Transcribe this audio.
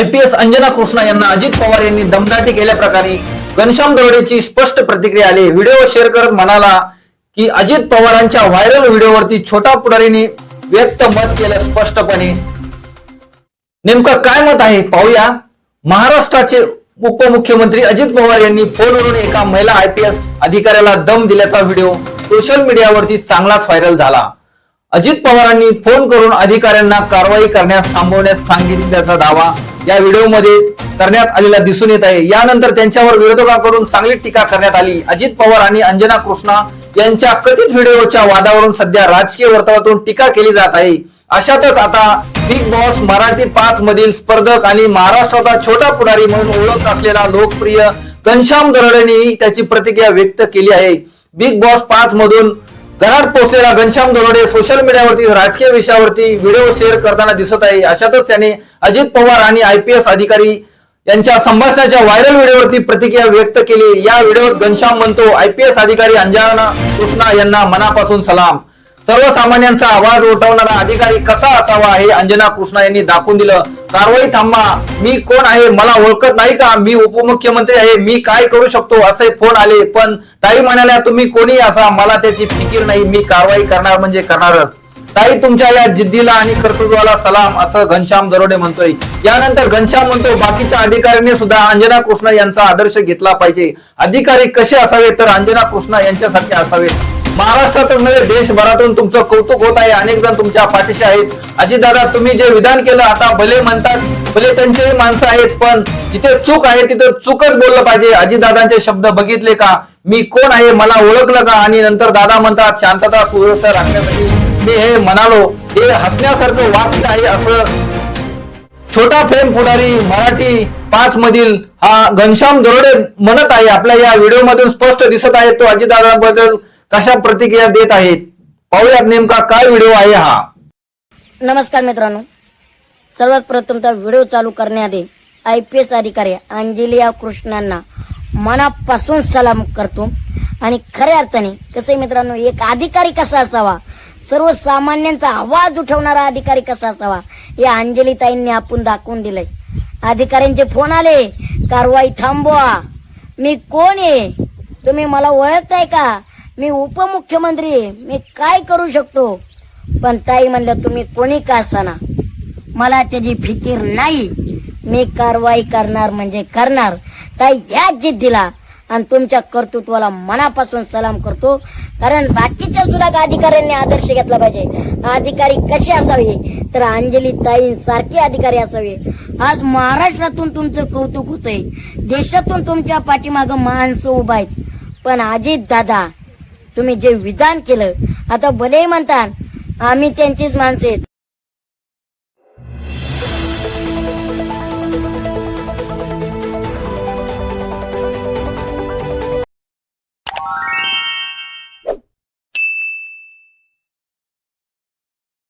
IPS Anjana Krishna यांना अजित पवार यांनी दमदाटी केल्याप्रकारे घनश्याम दरोडेची स्पष्ट प्रतिक्रिया आली. व्हिडिओ शेअर करत म्हणाला की अजित पवारांच्या व्हायरल व्हिडिओवरती छोटा पुढारीने व्यक्त मत केलं स्पष्टपणे. नेमकं काय मत आहे पाहूया. महाराष्ट्राचे उपमुख्यमंत्री अजित पवार यांनी फोनवरून एका महिला आयपीएस अधिकाऱ्याला दम दिल्याचा व्हिडिओ सोशल मीडियावरती चांगलाच व्हायरल झाला. अजित पवारांनी फोन करून अधिकाऱ्यांना कारवाई करण्यास थांबवण्यास सांगितल्याचा दावा या व्हिडिओमध्ये करण्यात आलेला दिसून येत आहे. यानंतर त्यांच्यावर विरोधकांकडून चांगली टीका करण्यात आली. अजित पवार आणि अंजना कृष्णा यांच्या कथित व्हिडिओच्या वादावरून सध्या राजकीय वर्तुळातून टीका केली जात आहे. अशातच आता बिग बॉस मराठी पाच मधील स्पर्धक आणि महाराष्ट्राचा छोटा पुढारी म्हणून ओळख असलेला लोकप्रिय घनश्याम दरोडेने त्याची प्रतिक्रिया व्यक्त केली आहे. बिग बॉस पाच मधून घरात पोहोचलेला घनश्याम दरोडे सोशल मीडियावरती राजकीय विषयावरती व्हिडिओ शेअर करताना दिसत आहे. अशातच त्याने अजित पवार आणि आयपीएस अधिकारी यांच्या संभाषणाच्या व्हायरल व्हिडिओवरती प्रतिक्रिया व्यक्त केली. या व्हिडिओत घनश्याम म्हणतो आयपीएस अधिकारी अंजना कृष्णा यांना मनापासून सलाम. सर्वसामान्यांचा आवाज उठवणारा अधिकारी कसा असावा हे अंजना कृष्णा यांनी दाखवून दिलं. कारवाई थांबा. मी कोण आहे मला ओळखत नाही का? मी उपमुख्यमंत्री आहे मी काय करू शकतो? असे फोन आले. पण ताई म्हणाल्या तुम्ही कोणी असा? मला त्याची फिकीर नाही. मी कारवाई करणार म्हणजे करणारच. ताई तुमच्या या जिद्दीला आणि कर्तृत्वाला सलाम असं घनश्याम दरोडे म्हणतोय. यानंतर घनश्याम म्हणतो बाकीच्या अधिकाऱ्यांनी सुद्धा अंजना कृष्णा यांचा आदर्श घेतला पाहिजे. अधिकारी कसे असावे तर अंजना कृष्णा यांच्यासारखे असावेत. महाराष्ट्रातच नव्हे देशभरातून तुमचं कौतुक होत आहे. अनेक जण तुमच्या पाठीशी आहेत. अजितदादा तुम्ही जे विधान केलं आता भले म्हणतात भले त्यांचेही माणसं आहेत पण जिथे चूक आहे तिथे चूकच बोललं पाहिजे. अजितदादांचे शब्द बघितले का? मी कोण आहे मला ओळखलं का? आणि नंतर दादा म्हणतात शांतता सुव्यवस्था राखण्यासाठी मी हे म्हणालो. हे हसण्यासारखं वाक्य आहे असं. छोटा प्रेम पुढारी मराठी पाच मधील हा घनश्याम दरोडे म्हणत आहे. आपल्या या व्हिडिओ मधून स्पष्ट दिसत आहे तो अजितदादांबद्दल कशा प्रतिक्रिया देत आहेत? पाहूयात नेमका काय व्हिडिओ आहे हा. नमस्कार मित्रांनो. सर्वात प्रथम तर व्हिडिओ चालू करण्याआधी आय पी एस अधिकारी अंजलिया कृष्णांना मनापासून सलाम करतो. आणि खऱ्या अर्थाने कसं आहे मित्रांनो एक अधिकारी कसा असावा? सर्वसामान्यांचा आवाज उठवणारा अधिकारी कसा असावा? हे अंजली ताईंनी आपण दाखवून दिलंय. अधिकाऱ्यांचे फोन आले कारवाई थांबवा. मी कोण आहे? तुम्ही मला ओळखताय का? मी उपमुख्यमंत्री आहे. मी काय करू शकतो? पण ताई म्हणलं तुम्ही कोणी का असाना मला त्याची फिकीर नाही. मी कारवाई करणार म्हणजे करणार. ताई ह्या जिद्दीला आणि तुमच्या कर्तृत्वाला मनापासून सलाम करतो. कारण बाकीच्या सुद्धा अधिकाऱ्यांनी आदर्श घेतला पाहिजे. अधिकारी कसे असावे? तर अंजली ताई सारखे अधिकारी असावे. आज महाराष्ट्रातून तुमचं कौतुक होतंय. देशातून तुमच्या पाठीमागं माणसं उभा आहेत. पण अजित दादा तुम्ही जे विधान केलं आता भले म्हणतात आम्ही त्यांचीच माणसे